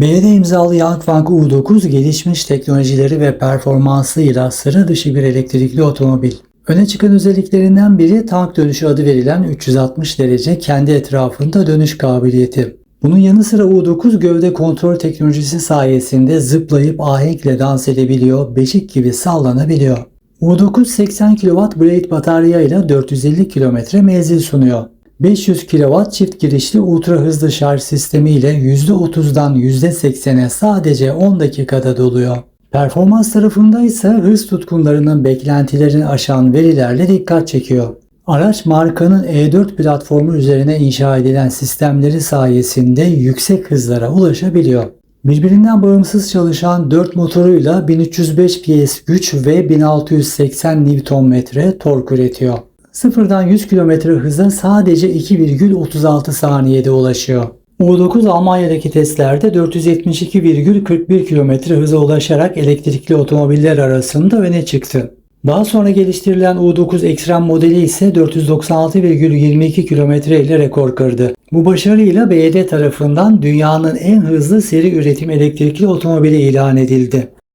BYD imzalı Yangwang U9 gelişmiş teknolojileri ve performansıyla sıra dışı bir elektrikli otomobil. Öne çıkan özelliklerinden biri tank dönüşü adı verilen 360 derece kendi etrafında dönüş kabiliyeti. Bunun yanı sıra U9 gövde kontrol teknolojisi sayesinde zıplayıp ahenkle dans edebiliyor, beşik gibi sallanabiliyor. U9 80 kW Blade batarya ile 450 km menzil sunuyor. 500 kW çift girişli ultra hızlı şarj sistemi ile %30'dan %80'e sadece 10 dakikada doluyor. Performans tarafında ise hız tutkunlarının beklentilerini aşan verilerle dikkat çekiyor. Araç markanın E4 platformu üzerine inşa edilen sistemleri sayesinde yüksek hızlara ulaşabiliyor. Birbirinden bağımsız çalışan 4 motoruyla 1305 PS güç ve 1680 Nm tork üretiyor. Sıfırdan 100 km hıza sadece 2,36 saniyede ulaşıyor. U9 Almanya'daki testlerde 472,41 km hıza ulaşarak elektrikli otomobiller arasında öne çıktı. Daha sonra geliştirilen U9 Extreme modeli ise 496,22 km ile rekor kırdı. Bu başarıyla BYD tarafından dünyanın en hızlı seri üretim elektrikli otomobili ilan edildi.